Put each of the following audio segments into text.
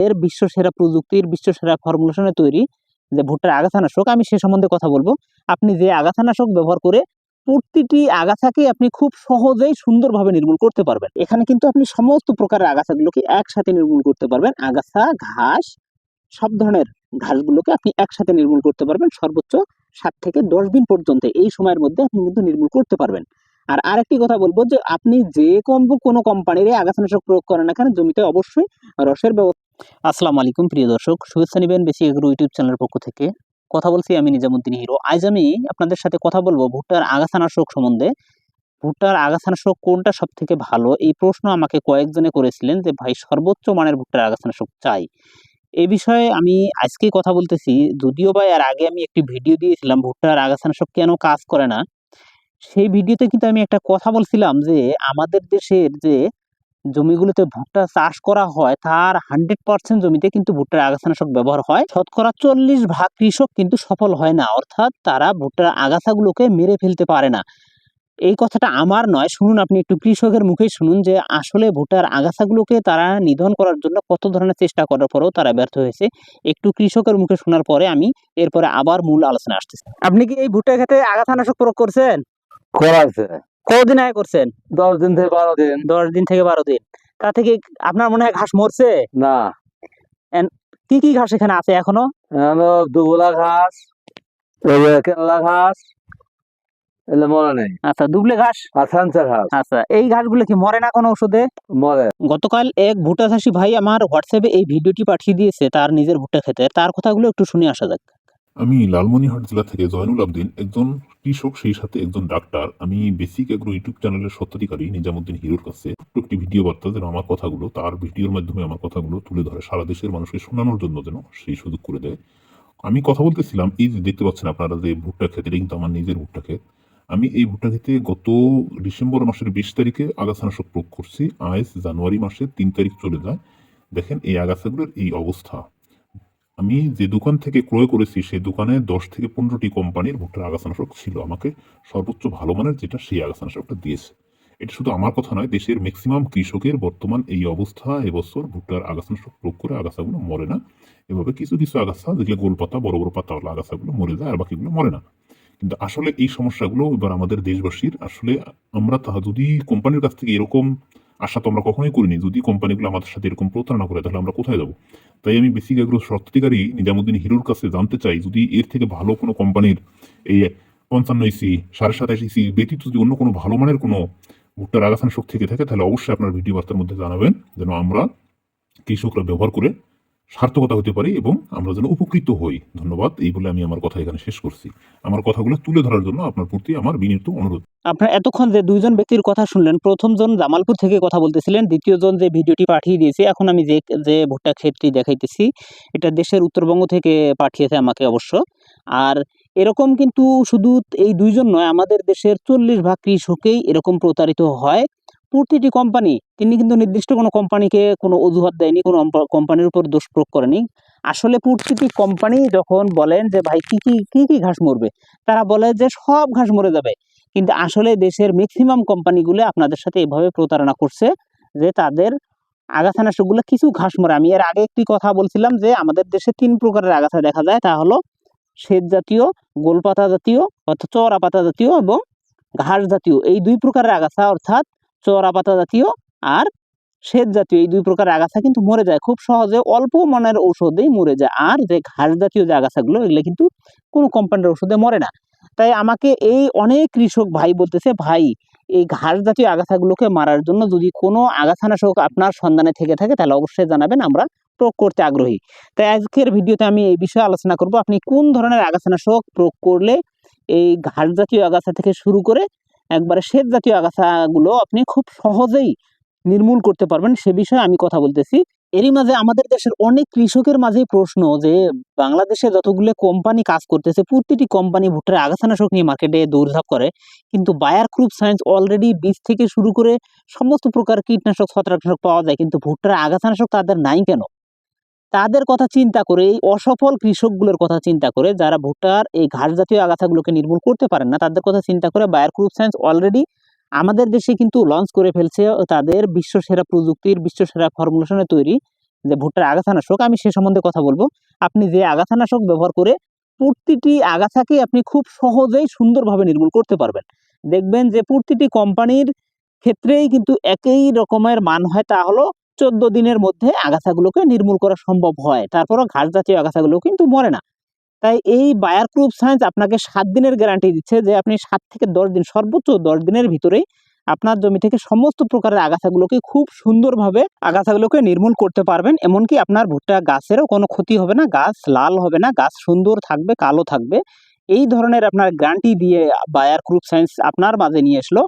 এর বিশ্বসেরা প্রযুক্তির বিশ্বসেরা ফর্মুলেশনে তৈরি যে ভুট্টার আগাছানাশক আমি সে সম্বন্ধে কথা বলব। আপনি যে আগাছানাশক ব্যবহার করে প্রতিটি আগাছাকে আপনি খুব সহজেই সুন্দরভাবে নির্মূল করতে পারবেন। এখানে কিন্তু আপনি সমস্ত প্রকারের আগাছাগুলোকে একসাথে নির্মূল করতে পারবেন। আগাছা, ঘাস, সব ধরনের ঘাসগুলোকে আপনি একসাথে নির্মূল করতে পারবেন। সর্বোচ্চ সাত থেকে দশ দিন পর্যন্ত এই সময়ের মধ্যে আপনি কিন্তু নির্মূল করতে পারবেন। আর আরেকটি কথা বলব যে আপনি যে কম কোনো কোম্পানির আগাছানাশক প্রয়োগ করেন না কেন, জমিতে অবশ্যই রসের ব্যবস্থা আসসালামু আলাইকুম, প্রিয় দর্শক। শুভেচ্ছা নিবেন বেশি এগ্রো ইউটিউব চ্যানেলের পক্ষ থেকে। কথা বলছি আমি নিজামুদ্দিন হিরো। আজ আমি আপনাদের সাথে কথা বলব ভুট্টার আগাছানাশক সম্বন্ধে। ভুট্টার আগাছানাশক কোনটা সব থেকে ভালো? এই প্রশ্ন আমাকে কয়েকজনে করেছিলেন যে, ভাই, সর্বোচ্চ মানের ভুট্টার আগাছানাশক চাই? এ বিষয়ে আমি আজকেই কথা বলতেছি। যদিও বা এর আগে আমি একটি ভিডিও দিয়েছিলাম, ভুট্টার আগাছানাশক কেন কাজ করে না? সেই ভিডিওতে কিন্তু আমি একটা কথা বলছিলাম যে, আমাদের দেশের যে জমিগুলোতে ভুট্টা চাষ করা হয়, তার হান্ড্রেড পার্সেন্ট জমিতে কিন্তু ভুট্টার আগাছানাশক ব্যবহার হয়। শতকরা চল্লিশ ভাগ কৃষক কিন্তু সফল হয় না, অর্থাৎ তারা ভুট্টার আগাছাগুলোকে মেরে ফেলতে পারে না। এই কথাটা আমার নয়, শুনুন আপনি একটু কৃষকের মুখেই শুনুন যে, আসলে ভুট্টার আগাছাগুলোকে তারা নিধন করার জন্য কত ধরনের চেষ্টা করার পরেও তারা ব্যর্থ হয়েছে। একটু কৃষকের মুখে শোনার পরে আমি এরপরে আবার মূল আলোচনা আসতেছি। আপনি কি এই ভুট্টা খেতে আগাছানাশক প্রয়োগ করছেন? কতদিন আগে করছেন? দশ দিন থেকে বারো দিন। দশ দিন থেকে বারো দিন। তা থেকে আপনার মনে হয় ঘাস মরছে? না। কি কি ঘাস এখানে আছে এখনও? দুবলা ঘাস কেনলা ঘাস এগুলো মরে নেই। আচ্ছা দুবলে ঘাস? আচ্ছা এই ঘাসগুলো কি মরে না কোনো ওষুধে? মরে। গতকাল এক ভুট্টা চাষি ভাই আমার হোয়াটসঅ্যাপে এই ভিডিওটি পাঠিয়ে দিয়েছে তার নিজের ভুট্টা খেতে। তার কথাগুলো একটু শুনে আসা যাক। আমি লালমনিরহাট জেলা থেকে জয়নুল আবদিন একজন কৃষক সেই সাথে একজন ডাক্তার। আমি বেসিক এগ্রো ইউটিউব চ্যানেলের সত্যাধিকারী নিজামুদ্দিন হিরোর কাছে। একটি ভিডিও বার্তা যেন আমার কথাগুলো, তার ভিডিওর মাধ্যমে আমার কথাগুলো তুলে ধরে, সারা দেশের মানুষকে শোনানোর জন্য যেন সেই সুযোগ করে দেয়। আমি কথা বলতেছিলাম, এই যে দেখতে পাচ্ছেন আপনারা যে ভুট্টা এটা কিন্তু আমার নিজের ভুট্টা ক্ষেত আমি এই ভুট্টা খেতে গত ডিসেম্বর মাসের বিশ তারিখে আগাছানাশক প্রয়োগ করছি। আজ জানুয়ারি মাসের তিন তারিখ চলে যায়। দেখেন এই আগাছাগুলোর এই অবস্থা। আমি যে দোকান থেকে ক্রয় করেছি সেই দোকানে দশ থেকে পনেরোটি কোম্পানির ভুট্টার আগাছানাশক ছিল আমাকে সর্বোচ্চ ভালো মানের যেটা সেই আগাছানাশকটা দিয়েছে। এটা শুধু আমার কথা নয়, দেশের ম্যাক্সিমাম কৃষকের বর্তমান এই অবস্থা এবছর ভুট্টার আগাছানাশক প্রয়োগ করে আগাছাগুলো মরে না। এভাবে কিছু কিছু আগাছা যেগুলো গোল পাতা, বড় বড় পাতাওয়ালা আগাছাগুলো মরে যায় আর বাকিগুলো মরে না। কিন্তু আসলে এই সমস্যাগুলো এবার আমাদের দেশবাসীর, আসলে আমরা তাহা যদি কোম্পানির কাছ থেকে এরকম আশা তো আমরা কখনোই করিনি। যদি কোম্পানিগুলো আমাদের সাথে এরকম প্রতারণা করে, তাহলে আমরা কোথায় যাব? তাই আমি বেসিক এগ্রো সত্যিকারী নিজামুদ্দিন হিরুর কাছে জানতে চাই, যদি এর থেকে ভালো কোনো কোম্পানির এই পঞ্চান্ন ইসি সাড়ে সাতাশ ইসি ব্যতীত যদি অন্য কোনো ভালো মানের কোনো ভুট্টার আগাছান শোক থেকে থাকে, তাহলে অবশ্যই আপনার ভিডিও বার্তার মধ্যে জানাবেন, যেন আমরা কৃষকরা ব্যবহার করে সার্থকতা হতে পারি এবং আমরা যেন উপকৃত হই। ধন্যবাদ, এই বলে আমি আমার কথা এখানে শেষ করছি। আমার কথাগুলো তুলে ধরার জন্য আপনার প্রতি আমার বিনীত অনুরোধ। আপনার এতক্ষণ যে দুইজন ব্যক্তির কথা শুনলেন প্রথম জন জামালপুর থেকে কথা বলতেছিলেন দ্বিতীয় জন যে ভিডিওটি পাঠিয়ে দিয়েছে, এখন আমি যে যে ভুট্টা ক্ষেতটি দেখাইতেছি, এটা দেশের উত্তরবঙ্গ থেকে পাঠিয়েছে আমাকে অবশ্য। আর এরকম কিন্তু শুধু এই দুইজন নয়, আমাদের দেশের চল্লিশ ভাগ কৃষকেই এরকম প্রতারিত হয়। প্রতিটি কোম্পানি তিনি কিন্তু নির্দিষ্ট কোনো কোম্পানিকে কোনো অজুহাত দেয়নি, কোনো কোম্পানির উপর দোষ প্রয়োগ করেনি। আসলে প্রতিটি কোম্পানি যখন বলেন যে, ভাই, কি কি কি কি ঘাস মরবে? তারা বলে যে, সব ঘাস মরে যাবে। কিন্তু আসলে দেশের ম্যাক্সিমাম কোম্পানিগুলো আপনাদের সাথে এভাবে প্রতারণা করছে যে, তাদের আগাছানাশকগুলো কিছু ঘাস মরে। আমি এর আগে একটি কথা বলছিলাম যে, আমাদের দেশে তিন প্রকারের আগাছা দেখা যায়। তা হলো শ্বেত জাতীয়, গোলপাতা জাতীয় অর্থাৎ চওড়া পাতা জাতীয় এবং ঘাস জাতীয়। এই দুই প্রকারের আগাছা অর্থাৎ চওড়া পাতা জাতীয় আর শ্বেত জাতীয়, এই দুই প্রকার আগাছা কিন্তু মরে যায়। খুব সহজে অল্প মানের ঔষধেই মরে যায়। আর যে ঘাস জাতীয় যে আগাছাগুলো, এগুলো কিন্তু কোনো কোম্পানির ওষুধে মরে না। তাই আমাকে এই অনেক কৃষক ভাই বলতেছে, ভাই, এই ঘাস জাতীয় আগাছাগুলোকে মারার জন্য যদি কোনো আগাছানাশক আপনার সন্ধানে থেকে থাকে, তাহলে অবশ্যই জানাবেন, আমরা প্রয়োগ করতে আগ্রহী। তাই আজকের ভিডিওতে আমি এই বিষয়ে আলোচনা করব, আপনি কোন ধরনের আগাছানাশক প্রয়োগ করলে এই ঘাস জাতীয় আগাছা থেকে শুরু করে একবারে শ্বেত জাতীয় আগাছাগুলো আপনি খুব সহজেই নির্মূল করতে পারবেন, সে বিষয়ে আমি কথা বলতেছি। এরই মাঝে আমাদের দেশের অনেক কৃষকের মাঝে প্রশ্ন যে, বাংলাদেশে যতগুলো কোম্পানি কাজ করতেছে, প্রতিটি কোম্পানি ভুট্টার আগাছানাশক নিয়ে মার্কেটে দৌড়ঝাঁপ করে। কিন্তু বায়ার ক্রুপ সায়েন্স অলরেডি বীজ থেকে শুরু করে সমস্ত প্রকার কীটনাশক ছত্রাকনাশক পাওয়া যায়, কিন্তু ভুট্টার আগাছানাশক তাদের নাই কেন? তাদের কথা চিন্তা করে, এই অসফল কৃষকগুলোর কথা চিন্তা করে, যারা ভুট্টার এই ঘাস জাতীয় আগাছাগুলোকে নির্মূল করতে পারেন না, তাদের কথা চিন্তা করে বায়ার ক্রুপ সায়েন্স অলরেডি আমাদের দেশে কিন্তু লঞ্চ করে ফেলছে তাদের বিশ্বসেরা প্রযুক্তির, বিশ্বসেরা ফর্মুলেশনে তৈরি যে ভুট্টার আগাছানাশক। আমি সে সম্বন্ধে কথা বলব। আপনি যে আগাছানাশক ব্যবহার করে প্রতিটি আগাছাকে আপনি খুব সহজেই সুন্দরভাবে নির্মূল করতে পারবেন। দেখবেন যে প্রতিটি কোম্পানির ক্ষেত্রেই কিন্তু একই রকমের মান হয়। তা হলো চোদ্দ দিনের মধ্যে আগাছাগুলোকে নির্মূল করা সম্ভব হয়। তারপরও ঘাস জাতীয় আগাছাগুলো কিন্তু মরে না। তাই এই বায়ার প্রুফ সায়েন্স আপনাকে সাত দিনের গ্যারান্টি দিচ্ছে যে আপনি সাত থেকে দশ দিন, সর্বোচ্চ দশ দিনের ভিতরেই আপনার জমি থেকে সমস্ত প্রকারের আগাছাগুলোকে খুব সুন্দরভাবে আগাছাগুলোকে নির্মূল করতে পারবেন। এমনকি আপনার ভুট্টা গাছেরও কোনো ক্ষতি হবে না। গাছ লাল হবে না, গাছ সুন্দর থাকবে, কালো থাকবে। এই ধরনের আপনার গ্যারান্টি দিয়ে বায়ার গ্রুপ সায়েন্স আপনার মাঝে নিয়ে আসলো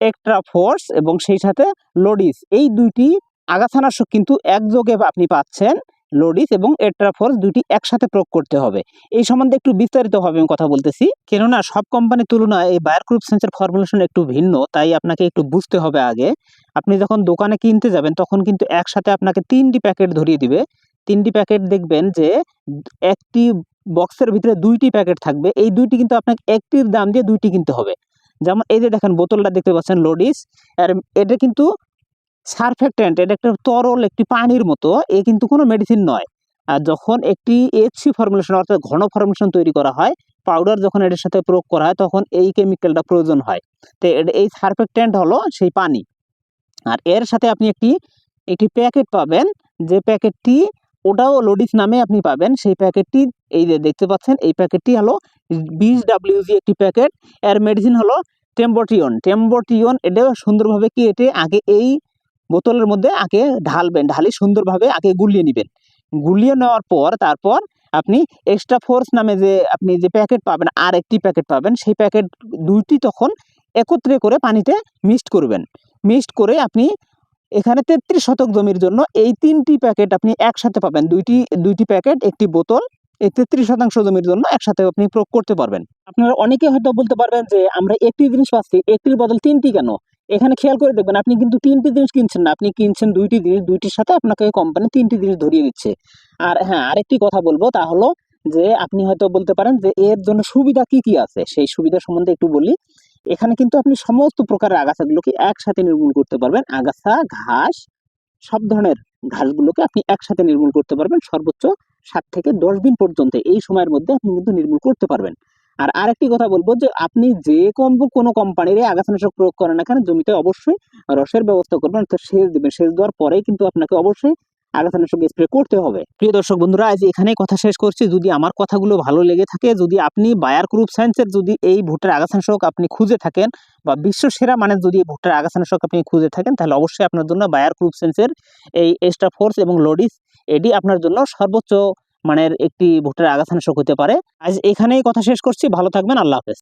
এক্সট্রা ফোর্স এবং সেই সাথে লোডিস এই দুইটি আগাছানাশক কিন্তু একযোগে আপনি পাচ্ছেন লোডিস এবং এক্সট্রা ফোর্স দুইটি একসাথে প্রয়োগ করতে হবে। এই সম্বন্ধে একটু বিস্তারিতভাবে আমি কথা বলতেছি। কেননা সব কোম্পানির তুলনায় এই বায়ার গ্রুপ সায়েন্সের ফর্মুলেশন একটু ভিন্ন, তাই আপনাকে একটু বুঝতে হবে আগে। আপনি যখন দোকানে কিনতে যাবেন, তখন কিন্তু একসাথে আপনাকে তিনটি প্যাকেট ধরিয়ে দিবে। তিনটি প্যাকেট দেখবেন যে একটি বক্সের ভিতরে দুইটি প্যাকেট থাকবে। এই দুইটি কিন্তু আপনাকে একটির দাম দিয়ে দুইটি কিনতে হবে। যেমন এই যে দেখেন, বোতলটা দেখতে পাচ্ছেন, লোডিস। আর এটা কিন্তু সারফেক্টেন্ট এটা একটা তরল, একটি পানির মতো, এ কিন্তু কোনো মেডিসিন নয়। যখন একটি এইচসি ফর্মুলেশন অর্থাৎ ঘন ফর্মুলেশন তৈরি করা হয় পাউডার যখন এটার সাথে প্রয়োগ করা হয়, তখন এই কেমিক্যালটা প্রয়োজন হয়। তো এই সারফেক্টেন্ট হলো সেই পানি। আর এর সাথে আপনি একটি একটি প্যাকেট পাবেন, যে প্যাকেটটি ওটাও লোডিস নামে আপনি পাবেন, সেই প্যাকেটটি এই যে দেখতে পাচ্ছেন, এই প্যাকেটটি হলো বিশ ডাব্লিউজি একটি প্যাকেট এর মেডিসিন হলো টেম্বোটিয়ন টেম্বোটিয়ন এটাও সুন্দরভাবে কেটে আগে এই বোতলের মধ্যে আগে ঢালবেন, ঢালি সুন্দরভাবে আগে গুলিয়ে নেবেন। গুলিয়ে নেওয়ার পর, তারপর আপনি এক্সট্রা ফোর্স নামে যে আপনি যে প্যাকেট পাবেন আর একটি প্যাকেট পাবেন, সেই প্যাকেট দুইটি তখন একত্রে করে পানিতে মিক্সড করবেন। মিক্সড করে আপনি এখানে তেত্রিশ শতক জমির জন্য এই তিনটি প্যাকেট আপনি একসাথে পাবেন। দুইটি দুইটি প্যাকেট একটি বোতল, এই তেত্রিশ শতাংশ জমির জন্য একসাথে আপনি প্রয়োগ করতে পারবেন। আপনারা অনেকে হয়তো বলতে পারবেন যে, আমরা একটি জিনিস পাচ্ছি, একটির বদল তিনটি কেন? এখানে খেয়াল করে দেখবেন, আপনি কিন্তু তিনটি জিনিস কিনছেন না। আপনি কিনছেন দুইটি জিনিস, দুইটির সাথে আপনাকে কোম্পানি তিনটি জিনিস ধরিয়ে দিচ্ছে। আর হ্যাঁ আরেকটি কথা বলব তা হলো যে, আপনি হয়তো বলতে পারেন যে, এর জন্য সুবিধা কি কি আছে? সেই সুবিধা সম্বন্ধে একটু বলি। এখানে কিন্তু আপনি সমস্ত প্রকারের আগাছাগুলোকে একসাথে নির্মূল করতে পারবেন। আগাছা, ঘাস, সব ধরনের ঘাসগুলোকে আপনি একসাথে নির্মূল করতে পারবেন। সর্বোচ্চ সাত থেকে দশ দিন পর্যন্ত এই সময়ের মধ্যে আপনি কিন্তু নির্মূল করতে পারবেন। আর আরেকটি কথা বলব যে আপনি যে কম কোনো কোম্পানির আগাছানাশক প্রয়োগ করেন না কেন, জমিতে অবশ্যই রসের ব্যবস্থা করবেন, অর্থাৎ সেচ দিবেন। সেচ দেওয়ার পরেই কিন্তু আপনাকে অবশ্যই আগাছানাশক স্প্রে করতে হবে। প্রিয় দর্শক বন্ধুরা, আজ এখানেই কথা শেষ করছি। যদি আমার কথাগুলো ভালো লেগে থাকে, যদি আপনি বায়ার গ্রুপ সায়েন্সের যদি এই ভুট্টার আগাছানাশক আপনি খুঁজে থাকেন বা বিশ্ব সেরা মানের যদি এই ভুট্টার আগাছানাশক আপনি খুঁজে থাকেন, তাহলে অবশ্যই আপনার জন্য বায়ার গ্রুপ সায়েন্সের এই এক্সট্রা ফোর্স এবং লোডিস এটি আপনার জন্য সর্বোচ্চ মানের একটি ভোটের আগাছানাশক হতে পারে। আজ এখানেই কথা শেষ করছি। ভালো থাকবেন। আল্লাহ হাফেজ।